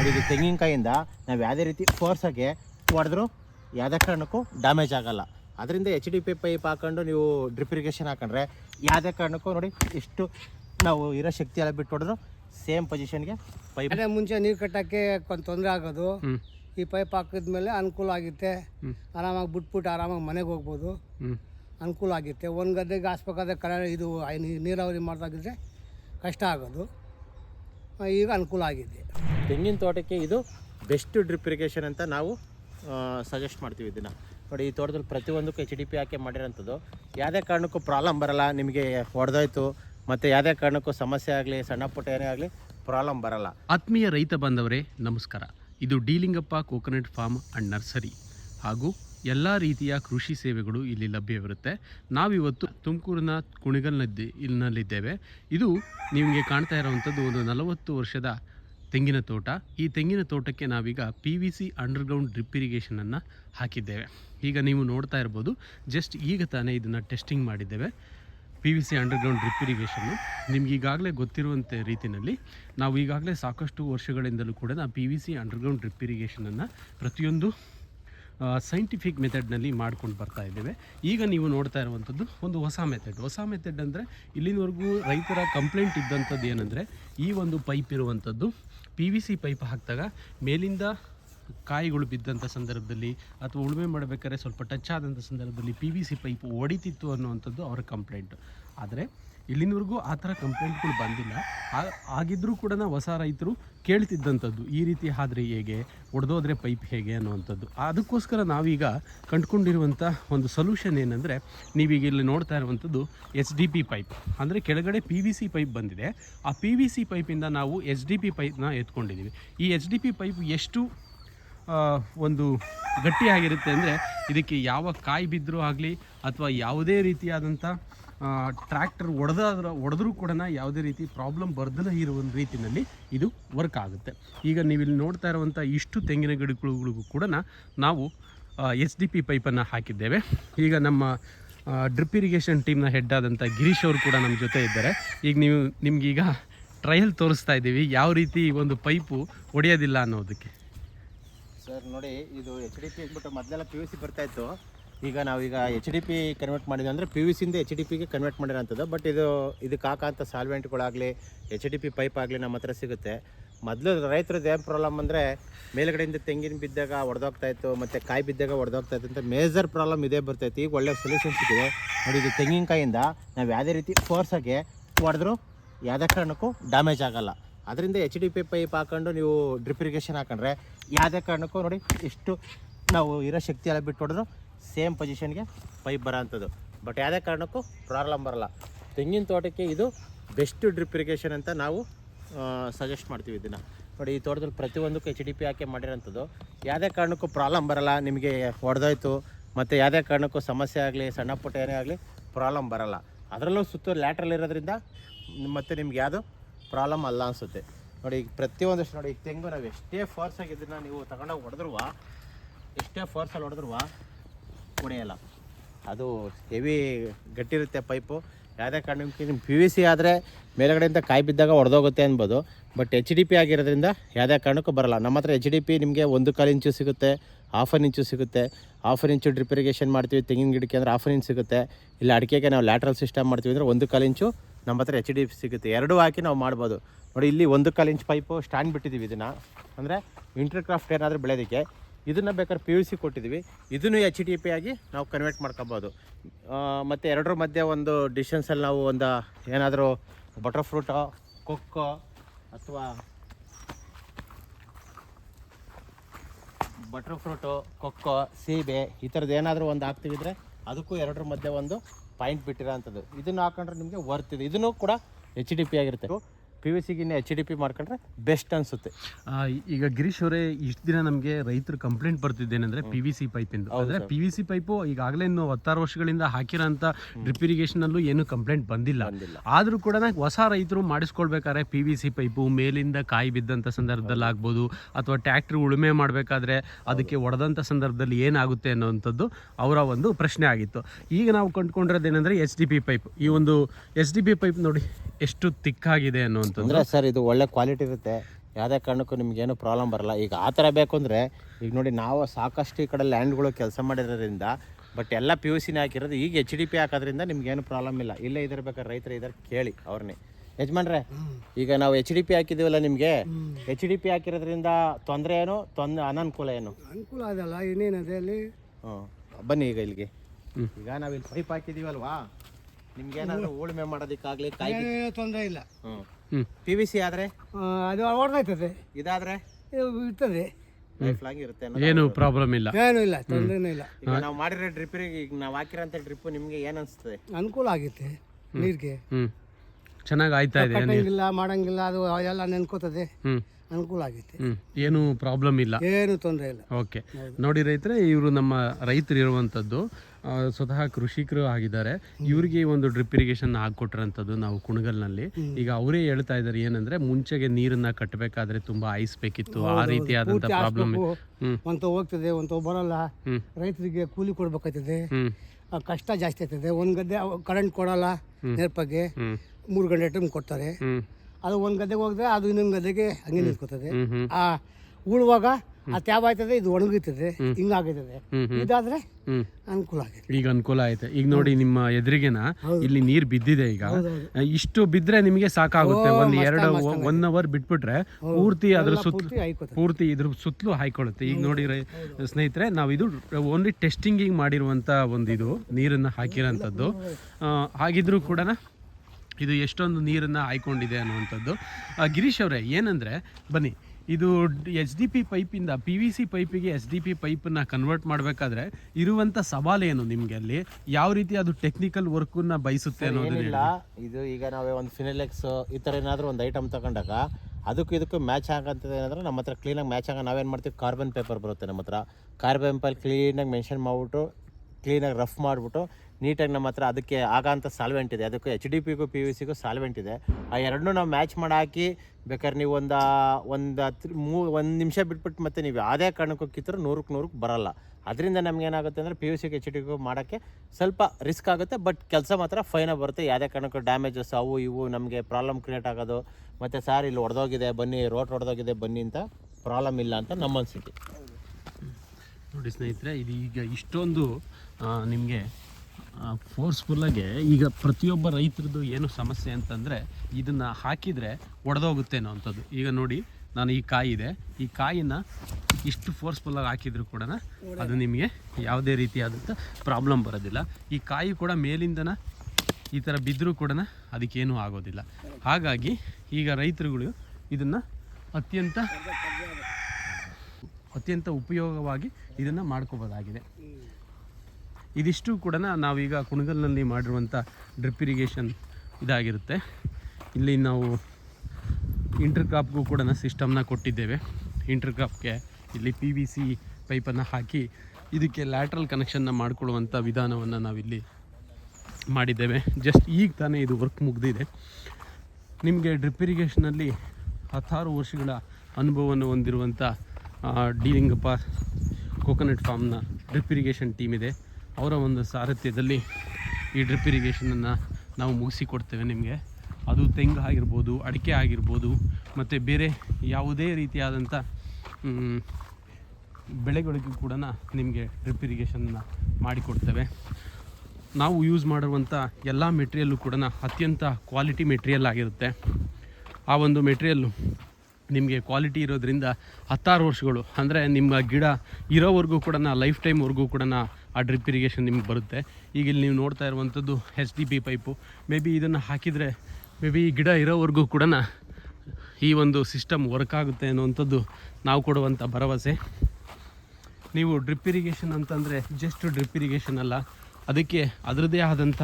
ನೋಡಿ ಇದು ತೆಂಗಿನಕಾಯಿಂದ ನಾವು ಯಾವುದೇ ರೀತಿ ಫೋರ್ಸಾಗೆ ಹೊಡೆದ್ರು ಯಾವುದೇ ಕಾರಣಕ್ಕೂ ಡ್ಯಾಮೇಜ್ ಆಗೋಲ್ಲ. ಅದರಿಂದ ಎಚ್ ಡಿ ಪಿ ಪೈಪ್ ಹಾಕೊಂಡು ನೀವು ಡ್ರಿಪ್ ಇರಿಗೇಷನ್ ಹಾಕೊಂಡ್ರೆ ಯಾವುದೇ ಕಾರಣಕ್ಕೂ ನೋಡಿ ಇಷ್ಟು ನಾವು ಇರೋ ಶಕ್ತಿ ಎಲ್ಲ ಬಿಟ್ಟು ಹೊಡೆದ್ರು ಸೇಮ್ ಪೊಸಿಷನ್ಗೆ ಪೈಪ್ ಅದೇ ಮುಂಚೆ ನೀರು ಕಟ್ಟೋಕ್ಕೆ ಒಂದು ತೊಂದರೆ ಆಗೋದು. ಈ ಪೈಪ್ ಹಾಕಿದ್ಮೇಲೆ ಅನುಕೂಲ ಆಗುತ್ತೆ. ಆರಾಮಾಗಿ ಬಿಟ್ಬಿಟ್ಟು ಆರಾಮಾಗಿ ಮನೆಗೆ ಹೋಗ್ಬೋದು. ಅನುಕೂಲ ಆಗುತ್ತೆ. ಒಂದು ಗದ್ದೆಗೆ ಹಾಸ್ಬೇಕಾದ್ರೆ ಕರ ಇದು ನೀರಾವರಿ ಮಾಡ್ದಾಗಿದ್ರೆ ಕಷ್ಟ ಆಗೋದು. ಈಗ ಅನುಕೂಲ ಆಗಿದೆ. ತೆಂಗಿನ ತೋಟಕ್ಕೆ ಇದು ಬೆಸ್ಟ್ ಡ್ರಿಪ್ ಇರಿಗೇಷನ್ ಅಂತ ನಾವು ಸಜೆಸ್ಟ್ ಮಾಡ್ತೀವಿ ಇದನ್ನು. ನೋಡಿ ಈ ತೋಟದಲ್ಲಿ ಪ್ರತಿಯೊಂದಕ್ಕೂ ಎಚ್ ಡಿ ಪಿ ಹಾಕಿ ಮಾಡಿರೋಂಥದ್ದು. ಯಾವುದೇ ಕಾರಣಕ್ಕೂ ಪ್ರಾಬ್ಲಮ್ ಬರಲ್ಲ ನಿಮಗೆ ಹೊಡೆದೋಯ್ತು. ಮತ್ತು ಯಾವುದೇ ಕಾರಣಕ್ಕೂ ಸಮಸ್ಯೆ ಆಗಲಿ ಸಣ್ಣ ಪುಟ್ಟ ಏನೇ ಆಗಲಿ ಪ್ರಾಬ್ಲಮ್ ಬರಲ್ಲ. ಆತ್ಮೀಯ ರೈತ ಬಾಂಧವರೇ ನಮಸ್ಕಾರ. ಇದು Dilingappa coconut farm and nursery ಹಾಗೂ ಎಲ್ಲ ರೀತಿಯ ಕೃಷಿ ಸೇವೆಗಳು ಇಲ್ಲಿ ಲಭ್ಯವಿರುತ್ತೆ ನಾವಿವತ್ತು ತುಮಕೂರಿನ ಕುಣಿಗಲ್ನದ್ದಿ ಇಲ್ಲಿನಲ್ಲಿದ್ದೇವೆ ಇದು ನಿಮಗೆ ಕಾಣ್ತಾ ಇರುವಂಥದ್ದು ಒಂದು ನಲವತ್ತು ವರ್ಷದ ತೆಂಗಿನ ತೋಟ. ಈ ತೆಂಗಿನ ತೋಟಕ್ಕೆ ನಾವೀಗ P V C underground drip ಇರಿಗೇಷನನ್ನು ಹಾಕಿದ್ದೇವೆ. ಈಗ ನೀವು ನೋಡ್ತಾ ಇರ್ಬೋದು ಜಸ್ಟ್ ಈಗ ತಾನೇ ಇದನ್ನು ಟೆಸ್ಟಿಂಗ್ ಮಾಡಿದ್ದೇವೆ. P V C underground drip irrigation ನಿಮ್ಗೆ ಈಗಾಗಲೇ ಗೊತ್ತಿರುವಂಥ ರೀತಿಯಲ್ಲಿ ನಾವು ಈಗಾಗಲೇ ಸಾಕಷ್ಟು ವರ್ಷಗಳಿಂದಲೂ ಕೂಡ ನಾವು P V C underground drip ಇರಿಗೇಷನನ್ನು ಪ್ರತಿಯೊಂದು ಸೈಂಟಿಫಿಕ್ ಮೆಥಡ್ನಲ್ಲಿ ಮಾಡ್ಕೊಂಡು ಬರ್ತಾ ಇದ್ದೇವೆ. ಈಗ ನೀವು ನೋಡ್ತಾ ಇರುವಂಥದ್ದು ಒಂದು ಹೊಸ ಮೆಥಡ್ ಹೊಸ ಮೆಥಡ್ ಅಂದರೆ ಇಲ್ಲಿನವರೆಗೂ ರೈತರ ಕಂಪ್ಲೇಂಟ್ ಇದ್ದಂಥದ್ದು ಏನಂದರೆ, ಈ ಒಂದು ಪೈಪ್ ಇರುವಂಥದ್ದು ಪಿ ವಿ ಸಿ ಪೈಪ್ ಹಾಕಿದಾಗ ಮೇಲಿಂದ ಕಾಯಿಗಳು ಬಿದ್ದಂಥ ಸಂದರ್ಭದಲ್ಲಿ ಅಥವಾ ಉಳುಮೆ ಮಾಡಬೇಕಾದ್ರೆ ಸ್ವಲ್ಪ ಟಚ್ ಆದಂಥ ಸಂದರ್ಭದಲ್ಲಿ ಪಿ ವಿ ಸಿ ಪೈಪ್ ಒಡಿತಿತ್ತು ಅನ್ನುವಂಥದ್ದು ಅವರ ಕಂಪ್ಲೇಂಟ್ ಆದರೆ ಇಲ್ಲಿನವರೆಗೂ ಆ ಥರ ಕಂಪ್ಲೇಂಟ್ಗಳು ಬಂದಿಲ್ಲ. ಆಗಿದ್ದರೂ ಕೂಡ ಹೊಸ ರೈತರು ಕೇಳ್ತಿದ್ದಂಥದ್ದು, ಈ ರೀತಿ ಆದರೆ ಹೇಗೆ, ಒಡೆದೋದ್ರೆ ಪೈಪ್ ಹೇಗೆ ಅನ್ನುವಂಥದ್ದು. ಅದಕ್ಕೋಸ್ಕರ ನಾವೀಗ ಕಂಡುಕೊಂಡಿರುವಂಥ ಒಂದು ಸೊಲ್ಯೂಷನ್ ಏನಂದರೆ, ನೀವೀಗ ಇಲ್ಲಿ ನೋಡ್ತಾ ಇರುವಂಥದ್ದು ಎಚ್ ಡಿ ಪಿ ಪೈಪ್ ಅಂದರೆ ಕೆಳಗಡೆ ಪಿ ವಿ ಸಿ ಪೈಪ್ ಬಂದಿದೆ. ಆ ಪಿ ವಿ ಸಿ ಪೈಪಿಂದ ನಾವು ಎಚ್ ಡಿ ಪಿ ಪೈಪ್ನ ಎತ್ಕೊಂಡಿದ್ದೀವಿ. ಈ ಎಚ್ ಡಿ ಪಿ ಪೈಪ್ ಎಷ್ಟು ಒಂದು ಗಟ್ಟಿಯಾಗಿರುತ್ತೆ ಅಂದರೆ, ಇದಕ್ಕೆ ಯಾವ ಕಾಯಿ ಬಿದ್ದರೂ ಆಗಲಿ, ಅಥವಾ ಯಾವುದೇ ರೀತಿಯಾದಂಥ ಟ್ರ್ಯಾಕ್ಟರ್ ಒಡೆದಾದ್ರ ಒಡೆದ್ರೂ ಕೂಡ ಯಾವುದೇ ರೀತಿ ಪ್ರಾಬ್ಲಮ್ ಬರ್ದಲೇ ಇರುವ ಒಂದು ರೀತಿಯಲ್ಲಿ ಇದು ವರ್ಕ್ ಆಗುತ್ತೆ. ಈಗ ನೀವು ಇಲ್ಲಿ ನೋಡ್ತಾ ಇರುವಂಥ ಇಷ್ಟು ತೆಂಗಿನ ಗಿಡಗಳಿಗೂ ಕೂಡ ನಾವು ಎಸ್ ಡಿ ಪಿ ಪೈಪನ್ನು ಹಾಕಿದ್ದೇವೆ. ಈಗ ನಮ್ಮ ಡ್ರಿಪ್ ಇರಿಗೇಷನ್ ಟೀಮ್ನ ಹೆಡ್ ಆದಂಥ ಗಿರೀಶ್ ಅವರು ಕೂಡ ನಮ್ಮ ಜೊತೆ ಇದ್ದಾರೆ. ಈಗ ನೀವು ನಿಮಗೀಗ ಟ್ರಯಲ್ ತೋರಿಸ್ತಾ ಇದ್ದೀವಿ. ಯಾವ ರೀತಿ ಒಂದು ಪೈಪು ಒಡೆಯೋದಿಲ್ಲ ಅನ್ನೋದಕ್ಕೆ. ಸರ್ ನೋಡಿ, ಇದು ಎಚ್ ಡಿ ಪಿ ಅಂದ್ಬಿಟ್ಟು ಮೊದಲೆಲ್ಲ ಪಿ ಯು ಸಿ ಬರ್ತಾ ಇತ್ತು. ಈಗ ನಾವೀಗ ಎಚ್ ಡಿ ಪಿ ಕನ್ವರ್ಟ್ ಮಾಡಿದ್ವಿ ಅಂದರೆ ಪಿ ವಿ ಸಿಯಿಂದ ಎಚ್ ಡಿ ಪಿಗೆ ಕನ್ವರ್ಟ್ ಮಾಡಿರೋಂಥದ್ದು. ಬಟ್ ಇದು ಇದಕ್ಕೆ ಹಾಕೋಂಥ ಸಾಲ್ವೆಂಟ್ಗಳಾಗಲಿ ಎಚ್ ಡಿ ಪಿ ಪೈಪ್ ಆಗಲಿ ನಮ್ಮ ಹತ್ರ ಸಿಗುತ್ತೆ. ಮೊದಲು ರೈತರದ್ದು ಏನು ಪ್ರಾಬ್ಲಮ್ ಅಂದರೆ ಮೇಲುಗಡೆಯಿಂದ ತೆಂಗಿನ ಬಿದ್ದಾಗ ಇತ್ತು, ಮತ್ತು ಕಾಯಿ ಬಿದ್ದಾಗ ಇತ್ತು ಅಂತ ಮೇಜರ್ ಪ್ರಾಬ್ಲಮ್ ಇದೇ ಬರ್ತೈತಿ. ಈಗ ಒಳ್ಳೆ ಸೊಲ್ಯೂಷನ್ ಸಿಗಿದೆ ನೋಡಿ, ಇದು ತೆಂಗಿನಕಾಯಿಂದ ನಾವು ಯಾವುದೇ ರೀತಿ ಫೋರ್ಸಾಗೆ ಹೊಡೆದ್ರೂ ಯಾವುದೇ ಕಾರಣಕ್ಕೂ ಡ್ಯಾಮೇಜ್ ಆಗೋಲ್ಲ. ಅದರಿಂದ ಎಚ್ ಡಿ ಪಿ ಪೈಪ್ ಹಾಕೊಂಡು ನೀವು ಡ್ರಿಪ್ ಇರಿಗೇಷನ್ ಹಾಕೊಂಡ್ರೆ ಯಾವುದೇ ಕಾರಣಕ್ಕೂ ನೋಡಿ ಇಷ್ಟು ನಾವು ಇರೋ ಶಕ್ತಿ ಎಲ್ಲ ಬಿಟ್ಟು ಹೊಡೆದ್ರು ಸೇಮ್ ಪೊಸಿಷನ್ಗೆ ಪೈಪ್ ಬರೋ ಅಂಥದ್ದು ಬಟ್ ಯಾವುದೇ ಕಾರಣಕ್ಕೂ ಪ್ರಾಬ್ಲಮ್ ಬರಲ್ಲ. ತೆಂಗಿನ ತೋಟಕ್ಕೆ ಇದು ಬೆಸ್ಟ್ ಡ್ರಿಪ್ ಇರಿಗೇಷನ್ ಅಂತ ನಾವು ಸಜೆಸ್ಟ್ ಮಾಡ್ತೀವಿ ಇದನ್ನು. ನೋಡಿ, ಈ ತೋಟದಲ್ಲಿ ಪ್ರತಿಯೊಂದಕ್ಕೂ ಎಚ್ ಡಿ ಪಿ ಹಾಕಿ ಮಾಡಿರೋಂಥದ್ದು. ಯಾವುದೇ ಕಾರಣಕ್ಕೂ ಪ್ರಾಬ್ಲಮ್ ಬರಲ್ಲ, ನಿಮಗೆ ಹೊಡೆದೋಯ್ತು ಮತ್ತು ಯಾವುದೇ ಕಾರಣಕ್ಕೂ ಸಮಸ್ಯೆ ಆಗಲಿ, ಸಣ್ಣ ಪುಟ್ಟ ಏನೇ ಆಗಲಿ, ಪ್ರಾಬ್ಲಮ್ ಬರಲ್ಲ. ಅದರಲ್ಲೂ ಸುತ್ತ ಲ್ಯಾಟ್ರಲ್ ಇರೋದ್ರಿಂದ ಮತ್ತು ನಿಮ್ಗೆ ಯಾವುದು ಪ್ರಾಬ್ಲಮ್ ಅಲ್ಲ ಅನಿಸುತ್ತೆ. ನೋಡಿ, ಈಗ ಪ್ರತಿಯೊಂದಷ್ಟು ನೋಡಿ ಈಗ ತೆಂಗು ನಾವು ಎಷ್ಟೇ ಫೋರ್ಸ್ ಆಗಿದ್ದನ್ನು ನೀವು ತಗೊಂಡೋಗಿ ಹೊಡೆದ್ರು ಎಷ್ಟೇ ಫೋರ್ಸಲ್ಲಿ ಹೊಡೆದ್ರು ಹೊಡೆಯಲ್ಲ ಅದು ಹೆವಿ ಗಟ್ಟಿರುತ್ತೆ ಪೈಪು. ಯಾವುದೇ ಕಾರಣಕ್ಕೆ ನಿಮ್ಮ ಪಿ ವಿ ಸಿ ಆದರೆ ಮೇಲುಗಡೆಯಿಂದ ಕಾಯಿ ಬಿದ್ದಾಗ ಹೊಡೆದೋಗುತ್ತೆ ಅನ್ಬೋದು. ಬಟ್ ಎಚ್ ಡಿ ಪಿ ಆಗಿರೋದ್ರಿಂದ ಯಾವುದೇ ಕಾರಣಕ್ಕೂ ಬರಲ್ಲ. ನಮ್ಮ ಹತ್ರ ಎಚ್ ಡಿ ಪಿ ನಿಮಗೆ ಒಂದು ಕಾಲು ಇಂಚು ಸಿಗುತ್ತೆ ಹಾಫ್ ಅನ್ ಇಂಚು ಸಿಗುತ್ತೆ. Half an inch drip irrigation ಮಾಡ್ತೀವಿ, ತೆಂಗಿನ ಗಿಡಕ್ಕೆ ಅಂದರೆ ಹಾಫ್ ಅನ್ ಇಂಚ್ ಸಿಗುತ್ತೆ. ಇಲ್ಲ ಅಡಿಕೆಗೆ ನಾವು ಲ್ಯಾಟ್ರಲ್ ಸಿಸ್ಟಮ್ ಮಾಡ್ತೀವಿ ಅಂದರೆ ಒಂದು ಕಾಲು ಇಂಚು ನಮ್ಮ ಹತ್ರ ಎಚ್ ಡಿ ಪಿ ಸಿಗುತ್ತೆ. ಎರಡೂ ಹಾಕಿ ನಾವು ಮಾಡ್ಬೋದು. ನೋಡಿ, ಇಲ್ಲಿ ಒಂದು ಕಾಲು ಇಂಚ್ ಪೈಪು ಸ್ಟ್ಯಾಂಡ್ ಬಿಟ್ಟಿದ್ದೀವಿ ಇದನ್ನು. ಅಂದರೆ ಇಂಟರ್ಕ್ರಾಫ್ಟ್ ಏನಾದರೂ ಬೆಳೆಯೋದಕ್ಕೆ. ಇದನ್ನು ಬೇಕಾದ್ರೆ ಪಿ ಯು ಸಿ ಕೊಟ್ಟಿದ್ವಿ. ಇದನ್ನು ಎಚ್ ಡಿ ಪಿ ಆಗಿ ನಾವು ಕನ್ವರ್ಟ್ ಮಾಡ್ಕೊಬೋದು. ಮತ್ತು ಎರಡರ ಮಧ್ಯೆ ಒಂದು ಡಿಸ್ಟೆನ್ಸಲ್ಲಿ ನಾವು ಒಂದು ಏನಾದರೂ ಬಟರ್ ಫ್ರೂಟೋ ಕೊಕ್ಕೋ ಅಥವಾ ಬಟರ್ ಫ್ರೂಟು ಕೊಕ್ಕೋ ಸೀಬೆ ಈ ಥರದ್ದು ಏನಾದರೂ ಒಂದು ಹಾಕ್ತಿವಿದ್ರೆ ಅದಕ್ಕೂ ಎರಡರ ಮಧ್ಯೆ ಒಂದು ಪಾಯಿಂಟ್ ಬಿಟ್ಟಿರೋ ಅಂಥದ್ದು ಇದನ್ನು ಹಾಕೊಂಡ್ರೆ ನಿಮಗೆ ವರ್ತ್ ಇದೆ. ಇದನ್ನು ಕೂಡ ಎಚ್ ಡಿ ಪಿ ಆಗಿರುತ್ತೆ. ಪಿ ವಿ ಸಿಗಿನ್ನ ಎಚ್ ಡಿ ಪಿ ಮಾಡ್ಕೊಂಡ್ರೆ ಬೆಸ್ಟ್ ಅನಿಸುತ್ತೆ. ಈಗ ಗಿರೀಶ್ ಅವರೇ ಇಷ್ಟು ದಿನ ನಮಗೆ ರೈತರು ಕಂಪ್ಲೇಂಟ್ ಬರ್ತಿದ್ದೇನೆಂದ್ರೆ ಪಿ ವಿ ಸಿ ಪೈಪಿಂದ. ಅಂದ್ರೆ ಪಿ ವಿ ಸಿ ಪೈಪು ಈಗಾಗಲೇ ಇನ್ನು ಹತ್ತಾರು ವರ್ಷಗಳಿಂದ ಹಾಕಿರೋಂಥ ಡ್ರಿಪ್ ಇರಿಗೇಷನ್ ಅಲ್ಲೂ ಏನು ಕಂಪ್ಲೇಂಟ್ ಬಂದಿಲ್ಲ. ಆದರೂ ಕೂಡ ಹೊಸ ರೈತರು ಮಾಡಿಸ್ಕೊಳ್ಬೇಕಾದ್ರೆ ಪಿ ವಿ ಸಿ ಪೈಪು ಮೇಲಿಂದ ಕಾಯಿ ಬಿದ್ದಂಥ ಸಂದರ್ಭದಲ್ಲಿ ಆಗ್ಬೋದು ಅಥವಾ ಟ್ಯಾಕ್ಟ್ರ್ ಉಳುಮೆ ಮಾಡಬೇಕಾದ್ರೆ ಅದಕ್ಕೆ ಒಡೆದಂಥ ಸಂದರ್ಭದಲ್ಲಿ ಏನಾಗುತ್ತೆ ಅನ್ನೋವಂಥದ್ದು ಅವರ ಒಂದು ಪ್ರಶ್ನೆ ಆಗಿತ್ತು. ಈಗ ನಾವು ಕಂಡುಕೊಂಡಿರೋದೇನೆಂದರೆ ಎಚ್ ಡಿ ಪಿ ಪೈಪ್. ಈ ಒಂದು ಎಚ್ ಡಿ ಪಿ ಪೈಪ್ ನೋಡಿ ಎಷ್ಟು ತಿಕ್ಕಾಗಿದೆ ಅನ್ನುವಂಥದ್ದು ಅಂದರೆ ಸರ್ ಇದು ಒಳ್ಳೆ ಕ್ವಾಲಿಟಿ ಇರುತ್ತೆ. ಯಾವುದೇ ಕಾರಣಕ್ಕೂ ನಿಮ್ಗೇನು ಪ್ರಾಬ್ಲಮ್ ಬರಲ್ಲ. ಈಗ ಆ ಥರ ಬೇಕು ಅಂದರೆ ಈಗ ನೋಡಿ ನಾವು ಸಾಕಷ್ಟು ಈ ಕಡೆ ಲ್ಯಾಂಡ್ಗಳು ಕೆಲಸ ಮಾಡಿರೋದ್ರಿಂದ ಬಟ್ ಎಲ್ಲ ಪಿ ಯು ಸಿನೇ ಹಾಕಿರೋದು ಈಗ ಎಚ್ ಡಿ ಪಿ ಹಾಕೋದ್ರಿಂದ ನಿಮ್ಗೇನು ಪ್ರಾಬ್ಲಮ್ ಇಲ್ಲ. ಇಲ್ಲೇ ಇದ್ರ ಬೇಕಾದ್ರೆ ರೈತರು ಇದ್ದಾರೆ ಕೇಳಿ ಅವ್ರನ್ನೇ ಯಜಮಾನ್ರೆ ಈಗ ನಾವು ಎಚ್ ಡಿ ಪಿ ಹಾಕಿದ್ದೀವಲ್ಲ ನಿಮಗೆ? ಎಚ್ ಡಿ ಪಿ ಹಾಕಿರೋದ್ರಿಂದ ತೊಂದರೆ ಏನು? ತೊಂದರೆ ಅನನುಕೂಲ ಏನು? ಅನುಕೂಲ ಅದಲ್ಲ ಇನ್ನೇನದೆ ಅಲ್ಲಿ? ಹ್ಞೂ ಬನ್ನಿ ಈಗ ಇಲ್ಲಿಗೆ. ಈಗ ನಾವು ಇಲ್ಲಿ ಪೈಪ್ ಹಾಕಿದ್ದೀವಲ್ವಾ? ನಿಮ್ಗೆ ಏನಾದರೂ ಉಳುಮೆ ಮಾಡೋದಕ್ಕಾಗಲಿ ಕಾಯಿ ತೊಂದರೆ ಇಲ್ಲ. ಹ್ಞೂ ಪಿ ವಿ ಸಿ ಆದ್ರೆ? ಅದು ಓಡ್ತೈತದೆ ಇದಾದ್ರೆ? ಇರ್ತದೆ. ಲೈಫ್ ಲಾಂಗ್ ಇರುತ್ತೆ ಅನ್ನೋದು ಏನು ಪ್ರಾಬ್ಲಮ್ ಇಲ್ಲ. ಏನು ಇಲ್ಲ ತೊಂದರೆನೂ ಇಲ್ಲ. ಈಗ ನಾವು ಮಾಡಿರೋ ಡ್ರಿಪ್ ಈಗ ನಾವು ಹಾಕಿರೋಂಥ ಡ್ರಿಪ್ ನಿಮಗೆ ಏನು ಅನಿಸ್ತದೆ? ಅನುಕೂಲ ಆಗುತ್ತೆ ನೀರಿಗೆ. ಹ್ಮ್. ಚೆನ್ನಾಗಿ ಆಯ್ತಾ ಇದೆ ಕಟ್ಟಂಗಿಲ್ಲ ಮಾಡಂಗಿಲ್ಲ ಅದು ಎಲ್ಲ ನೆನ್ಕೋತದೆ. ಹ್ಮ್. ಅನುಕೂಲ ಆಗೈತೆ ಹ್ಞೂ ಏನು ಪ್ರಾಬ್ಲಮ್ ಇಲ್ಲ. ಏನು ತೊಂದರೆ ಇಲ್ಲ. ಓಕೆ ನೋಡಿ ರೈತರೇ ಇವರು ನಮ್ಮ ರೈತರು ಇರುವಂಥದ್ದು ಸ್ವತಃ ಕೃಷಿಕರು ಆಗಿದ್ದಾರೆ. ಇವರಿಗೆ ಒಂದು ಡ್ರಿಪ್ ಇರಿಗೇಷನ್ ಹಾಕ್ಕೊಟ್ರಂಥದ್ದು ನಾವು ಕುಣಗಲ್ನಲ್ಲಿ. ಈಗ ಅವರೇ ಹೇಳ್ತಾ ಇದ್ದಾರೆ ಏನಂದ್ರೆ ಮುಂಚೆಗೆ ನೀರನ್ನ ಕಟ್ಟಬೇಕಾದ್ರೆ ತುಂಬಾ ಐಸ್ ಬೇಕಿತ್ತು. ಆ ರೀತಿಯಾದಂತ ಪ್ರಾಬ್ಲಮ್ ಒಂದು ಹೋಗ್ತದೆ ಒಂದು ಬರಲ್ಲ. ರೈತರಿಗೆ ಕೂಲಿ ಕೊಡ್ಬೇಕಾಯ್ತದೆ ಆ, ಕಷ್ಟ ಜಾಸ್ತಿ ಆಗ್ತದೆ. ಒಂದ್ ಗದ್ದೆ ಕರೆಂಟ್ ಕೊಡಲ್ಲ ನೆನಪಾಗೆ ಮೂರು ಗಂಟೆ ಟೈಮ್ ಕೊಡ್ತಾರೆ. ಅದು ಒಂದ್ ಗದ್ದೆಗೆ ಹೋಗಿದ್ರೆ ಅದು ಇನ್ನೊಂದು ಗದ್ದೆಗೆ ಹಂಗೆ ನಿಂತ್ಕೋತದೆ. ಆ ಉಳುವಾಗ ಆ ತ್ಯಾವ ಆಯ್ತದೆ ಇದು ಒಣಗುತ್ತದೆ ಹಿಂಗಾಗುತ್ತದೆ ಇದಾದ್ರೆ ಅನುಕೂಲ ಆಗಿದೆ ಈಗ ಅನುಕೂಲ ಆಯ್ತು. ಈಗ ನೋಡಿ ನಿಮ್ಮ ಎದುರಿಗೆನ ಇಲ್ಲಿ ನೀರ್ ಬಿದ್ದಿದೆ ಈಗ. ಇಷ್ಟು ಬಿದ್ರೆ ನಿಮಗೆ ಸಾಕಾಗುತ್ತೆ. ಒಂದ್ ಎರಡು ಒನ್ ಅವರ್ ಬಿಟ್ಬಿಟ್ರೆ ಪೂರ್ತಿ ಅದ್ರ ಸುತ್ತ ಪೂರ್ತಿ ಇದ್ರ ಸುತ್ತಲೂ ಹಾಯ್ಕೊಳ್ಳುತ್ತೆ ಈಗ ನೋಡಿ ಸ್ನೇಹಿತರೆ ನಾವು ಇದು ಓನ್ಲಿ ಟೆಸ್ಟಿಂಗಿಗೆ ಮಾಡಿರುವಂತ ಒಂದು ಇದು ನೀರನ್ನ ಹಾಕಿರೋಂಥದ್ದು ಹಾಗಿದ್ರೂ ಕೂಡ ಇದು ಎಷ್ಟೊಂದು ನೀರನ್ನು ಹಾಯ್ಕೊಂಡಿದೆ ಅನ್ನುವಂಥದ್ದು. ಗಿರೀಶ್ ಅವರೇ ಏನಂದರೆ ಬನ್ನಿ ಇದು ಎಚ್ ಡಿ ಪಿ ಪೈಪಿಂದ ಪಿ ವಿ ಸಿ ಪೈಪಿಗೆ ಎಚ್ ಡಿ ಪಿ ಪೈಪನ್ನು ಕನ್ವರ್ಟ್ ಮಾಡಬೇಕಾದ್ರೆ ಇರುವಂಥ ಸವಾಲೇನು ನಿಮಗೆ ಅಲ್ಲಿ? ಯಾವ ರೀತಿ ಅದು ಟೆಕ್ನಿಕಲ್ ವರ್ಕನ್ನ ಬಯಸುತ್ತೆ ಅನ್ನೋದಿಲ್ಲ. ಇದು ಈಗ ನಾವೇ ಒಂದು ಫಿನೆಲೆಕ್ಸ್ ಈ ಥರ ಏನಾದರೂ ಒಂದು ಐಟಮ್ ತಗೊಂಡಾಗ ಅದಕ್ಕೂ ಇದಕ್ಕೂ ಮ್ಯಾಚ್ ಆಗಂತದ್ದು ಏನಂದ್ರೆ ನಮ್ಮ ಹತ್ರ ಕ್ಲೀನಾಗಿ ಮ್ಯಾಚ್ ಆಗ ನಾವೇನು ಮಾಡ್ತೀವಿ? ಕಾರ್ಬನ್ ಪೇಪರ್ ಬರುತ್ತೆ ನಮ್ಮ ಹತ್ರ. ಕಾರ್ಬನ್ ಪೇಪರ್ ಕ್ಲೀನಾಗಿ ಮೆನ್ಷನ್ ಮಾಡಿಬಿಟ್ಟು ಕ್ಲೀನಾಗಿ ರಫ್ ಮಾಡಿಬಿಟ್ಟು ನೀಟಾಗಿ ನಮ್ಮ ಹತ್ರ ಅದಕ್ಕೆ ಆಗೋಂಥ ಸಾಲ್ವೆಂಟ್ ಇದೆ. ಅದಕ್ಕೆ ಎಚ್ ಡಿ ಪಿಗೂ ಪಿ ಯು ಸಿಗೂ ಸಾಲ್ವೆಂಟ್ ಇದೆ. ಆ ಎರಡನ್ನೂ ನಾವು ಮ್ಯಾಚ್ ಮಾಡಿ ಹಾಕಿ ಬೇಕಾದ್ರೆ ನೀವು ಒಂದು ಒಂದು ಮೂ, ಒಂದು ನಿಮಿಷ ಬಿಟ್ಬಿಟ್ಟು ಮತ್ತೆ ನೀವು ಯಾವುದೇ ಕಾರಣಕ್ಕೂ ಕಿತ್ತರೂ ನೂರಕ್ಕೆ ನೂರಕ್ಕೆ ಬರಲ್ಲ. ಅದರಿಂದ ನಮಗೇನಾಗುತ್ತೆ ಅಂದರೆ ಪಿ ಯು ಸಿಗೆ ಎಚ್ ಡಿಗೂ ಮಾಡೋಕ್ಕೆ ಸ್ವಲ್ಪ ರಿಸ್ಕ್ ಆಗುತ್ತೆ ಬಟ್ ಕೆಲಸ ಮಾತ್ರ ಫೈನಾಗಿ ಬರುತ್ತೆ. ಯಾವುದೇ ಕಾರಣಕ್ಕೂ ಡ್ಯಾಮೇಜಸ್ ಅವು ಇವು ನಮಗೆ ಪ್ರಾಬ್ಲಮ್ ಕ್ರಿಯೇಟ್ ಆಗೋದು. ಮತ್ತು ಸಾರ್ ಇಲ್ಲಿ ಹೊಡೆದೋಗಿದೆ ಬನ್ನಿ ರೋಟ್ ಹೊಡೆದೋಗಿದೆ ಬನ್ನಿ ಅಂತ ಪ್ರಾಬ್ಲಮ್ ಇಲ್ಲ ಅಂತ ನಮ್ಮ ಅನಿಸಿಕೆ. ನೋಡಿ ಸ್ನೇಹಿತರೆ, ಇದು ಈಗ ಇಷ್ಟೊಂದು ನಿಮಗೆ ಫೋರ್ಸ್ಫುಲ್ಲಾಗಿ ಈಗ ಪ್ರತಿಯೊಬ್ಬ ರೈತರದ್ದು ಏನು ಸಮಸ್ಯೆ ಅಂತಂದರೆ ಇದನ್ನು ಹಾಕಿದರೆ ಒಡೆದೋಗುತ್ತೇನೋ ಅಂಥದ್ದು ಈಗ ನೋಡಿ, ನಾನು ಈ ಕಾಯಿ ಇದೆ. ಈ ಕಾಯಿನ ಇಷ್ಟು ಫೋರ್ಸ್ಫುಲ್ಲಾಗಿ ಹಾಕಿದ್ರು ಕೂಡ ಅದು ನಿಮಗೆ ಯಾವುದೇ ರೀತಿಯಾದಂಥ ಪ್ರಾಬ್ಲಮ್ ಬರೋದಿಲ್ಲ. ಈ ಕಾಯಿ ಕೂಡ ಮೇಲಿಂದನ ಈ ಥರ ಬಿದ್ದರೂ ಕೂಡ ಅದಕ್ಕೇನೂ ಆಗೋದಿಲ್ಲ. ಹಾಗಾಗಿ ಈಗ ರೈತರುಗಳು ಇದನ್ನು ಅತ್ಯಂತ ಅತ್ಯಂತ ಉಪಯೋಗವಾಗಿ ಇದನ್ನು ಮಾಡ್ಕೋಬೋದಾಗಿದೆ. ಇದಿಷ್ಟು ಕೂಡ ನಾವೀಗ ಕುಣಗಲ್ನಲ್ಲಿ ಮಾಡಿರುವಂಥ ಡ್ರಿಪ್ ಇರಿಗೇಷನ್ ಇದಾಗಿರುತ್ತೆ. ಇಲ್ಲಿ ನಾವು ಇಂಟರ್ ಕ್ರಾಪ್ಗೂ ಕೂಡ ಸಿಸ್ಟಮ್ನ ಕೊಟ್ಟಿದ್ದೇವೆ. ಇಂಟರ್ ಕ್ರಾಪ್ಗೆ ಇಲ್ಲಿ ಪಿ ವಿ ಸಿ ಪೈಪನ್ನು ಹಾಕಿ ಇದಕ್ಕೆ ಲ್ಯಾಟ್ರಲ್ ಕನೆಕ್ಷನ್ನ ಮಾಡಿಕೊಳ್ಳುವಂಥ ವಿಧಾನವನ್ನು ನಾವಿಲ್ಲಿ ಮಾಡಿದ್ದೇವೆ. ಜಸ್ಟ್ ಈಗ ತಾನೇ ಇದು ವರ್ಕ್ ಮುಗಿದಿದೆ. ನಿಮಗೆ ಡ್ರಿಪ್ ಇರಿಗೇಷನಲ್ಲಿ ಹತ್ತಾರು ವರ್ಷಗಳ ಅನುಭವವನ್ನು ಹೊಂದಿರುವಂಥ ಡಿಲಿಂಗಪ್ಪ ಕೋಕೋನಟ್ ಫಾರ್ಮ್ನ ಡ್ರಿಪ್ ಇರಿಗೇಷನ್ ಟೀಮ್ ಇದೆ. ಅವರ ಒಂದು ಸಾರಥ್ಯದಲ್ಲಿ ಈ ಡ್ರಿಪ್ ಇರಿಗೇಷನನ್ನು ನಾವು ಮುಗಿಸಿಕೊಡ್ತೇವೆ ನಿಮಗೆ. ಅದು ತೆಂಗು ಆಗಿರ್ಬೋದು, ಅಡಿಕೆ ಆಗಿರ್ಬೋದು, ಮತ್ತು ಬೇರೆ ಯಾವುದೇ ರೀತಿಯಾದಂಥ ಬೆಳೆಗಳಿಗೂ ಕೂಡ ನಿಮಗೆ ಡ್ರಿಪ್ ಇರಿಗೇಷನನ್ನು ಮಾಡಿಕೊಡ್ತೇವೆ. ನಾವು ಯೂಸ್ ಮಾಡಿರುವಂಥ ಎಲ್ಲ ಮೆಟೀರಿಯಲ್ಲು ಕೂಡ ಅತ್ಯಂತ ಕ್ವಾಲಿಟಿ ಮೆಟೀರಿಯಲ್ ಆಗಿರುತ್ತೆ. ಆ ಒಂದು ಮೆಟೀರಿಯಲ್ಲು ನಿಮಗೆ ಕ್ವಾಲಿಟಿ ಇರೋದ್ರಿಂದ ಹತ್ತಾರು ವರ್ಷಗಳು, ಅಂದರೆ ನಿಮ್ಮ ಗಿಡ ಇರೋವರೆಗೂ ಕೂಡ ಲೈಫ್ ಟೈಮ್ವರೆಗೂ ಕೂಡ ಆ ಡ್ರಿಪ್ ಇರಿಗೇಷನ್ ನಿಮ್ಗೆ ಬರುತ್ತೆ. ಈಗ ಇಲ್ಲಿ ನೀವು ನೋಡ್ತಾ ಇರುವಂಥದ್ದು H D P pipe may be ಇದನ್ನು ಹಾಕಿದರೆ ಮೇ ಬಿ ಈ ಗಿಡ ಇರೋವರೆಗೂ ಕೂಡ ಈ ಒಂದು ಸಿಸ್ಟಮ್ ವರ್ಕ್ ಆಗುತ್ತೆ ಅನ್ನುವಂಥದ್ದು ನಾವು ಕೊಡುವಂಥ ಭರವಸೆ. ನೀವು ಡ್ರಿಪ್ ಇರಿಗೇಷನ್ ಅಂತಂದರೆ ಜಸ್ಟ್ ಡ್ರಿಪ್ ಇರಿಗೇಷನ್ ಅಲ್ಲ, ಅದಕ್ಕೆ ಅದರದ್ದೇ ಆದಂಥ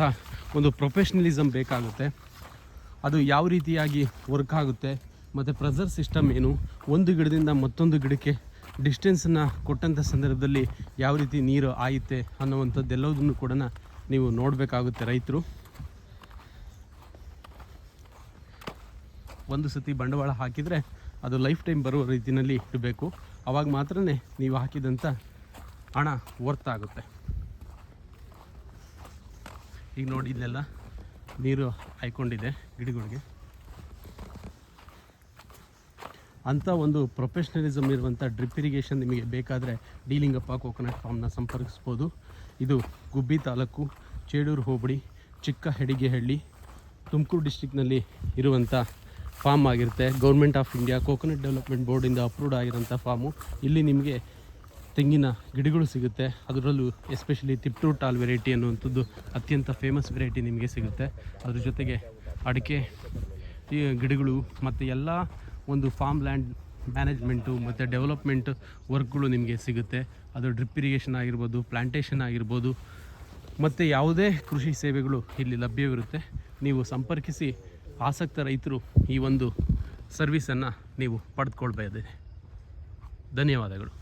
ಒಂದು ಪ್ರೊಫೆಷ್ನಲಿಸಮ್ ಬೇಕಾಗುತ್ತೆ. ಅದು ಯಾವ ರೀತಿಯಾಗಿ ವರ್ಕ್ ಆಗುತ್ತೆ, ಮತ್ತು ಪ್ರೆಸರ್ ಸಿಸ್ಟಮ್ ಏನು, ಒಂದು ಗಿಡದಿಂದ ಮತ್ತೊಂದು ಗಿಡಕ್ಕೆ ಡಿಸ್ಟೆನ್ಸನ್ನು ಕೊಟ್ಟಂಥ ಸಂದರ್ಭದಲ್ಲಿ ಯಾವ ರೀತಿ ನೀರು ಆಯುತ್ತೆ ಅನ್ನುವಂಥದ್ದೆಲ್ಲದನ್ನು ಕೂಡ ನೀವು ನೋಡಬೇಕಾಗುತ್ತೆ ರೈತರು. ಒಂದು ಸತಿ ಬಂಡವಾಳ ಹಾಕಿದರೆ ಅದು ಲೈಫ್ ಟೈಮ್ ಬರುವ ರೀತಿಯಲ್ಲಿ ಇಡಬೇಕು. ಆವಾಗ ಮಾತ್ರ ನೀವು ಹಾಕಿದಂಥ ಹಣ ವರ್ತ್ ಆಗುತ್ತೆ. ಈಗ ನೋಡಿ ಇಲ್ಲೆಲ್ಲ ನೀರು ಹಾಯ್ಕೊಂಡಿದೆ ಗಿಡಗಳಿಗೆ. ಅಂಥ ಒಂದು ಪ್ರೊಫೆಷ್ನಲಿಸಮ್ ಇರುವಂಥ ಡ್ರಿಪ್ ಇರಿಗೇಷನ್ ನಿಮಗೆ ಬೇಕಾದರೆ ಡೀಲಿಂಗಪ್ಪ ಕೋಕೋನಟ್ ಫಾರ್ಮ್ನ ಸಂಪರ್ಕಿಸ್ಬೋದು. ಇದು ಗುಬ್ಬಿ ತಾಲೂಕು, ಚೇಡೂರು ಹೋಬಳಿ ಚಿಕ್ಕ ಹೆಡಿಗೆಹಳ್ಳಿ ತುಮಕೂರು ಡಿಸ್ಟಿಕ್ನಲ್ಲಿ ಇರುವಂಥ ಫಾರ್ಮ್ ಆಗಿರುತ್ತೆ. Government of India coconut development ಬೋರ್ಡಿಂದ approved ಆಗಿರೋಂಥ ಫಾರ್ಮು ಇಲ್ಲಿ ನಿಮಗೆ ತೆಂಗಿನ ಗಿಡಗಳು ಸಿಗುತ್ತೆ. ಅದರಲ್ಲೂ ಎಸ್ಪೆಷಲಿ ತಿಪ್ಟೂರ್ ಟಾಲ್ ವೆರೈಟಿ ಅನ್ನುವಂಥದ್ದು ಅತ್ಯಂತ ಫೇಮಸ್ ವೆರೈಟಿ ನಿಮಗೆ ಸಿಗುತ್ತೆ. ಅದ್ರ ಜೊತೆಗೆ ಅಡಿಕೆ ಗಿಡಗಳು ಮತ್ತು ಎಲ್ಲ ಒಂದು ಫಾರ್ಮ್ ಲ್ಯಾಂಡ್ ಮ್ಯಾನೇಜ್ಮೆಂಟು ಮತ್ತು ಡೆವಲಪ್ಮೆಂಟ್ ವರ್ಕ್ಗಳು ನಿಮಗೆ ಸಿಗುತ್ತೆ. ಅದು ಡ್ರಿಪ್ ಇರಿಗೇಷನ್ ಆಗಿರ್ಬೋದು ಪ್ಲಾಂಟೇಷನ್ ಆಗಿರ್ಬೋದು, ಮತ್ತು ಯಾವುದೇ ಕೃಷಿ ಸೇವೆಗಳು ಇಲ್ಲಿ ಲಭ್ಯವಿರುತ್ತೆ. ನೀವು ಸಂಪರ್ಕಿಸಿ ಆಸಕ್ತ ರೈತರು ಈ ಒಂದು ಸರ್ವಿಸನ್ನು ನೀವು ಪಡೆದುಕೊಳ್ಬೋದು ಧನ್ಯವಾದಗಳು.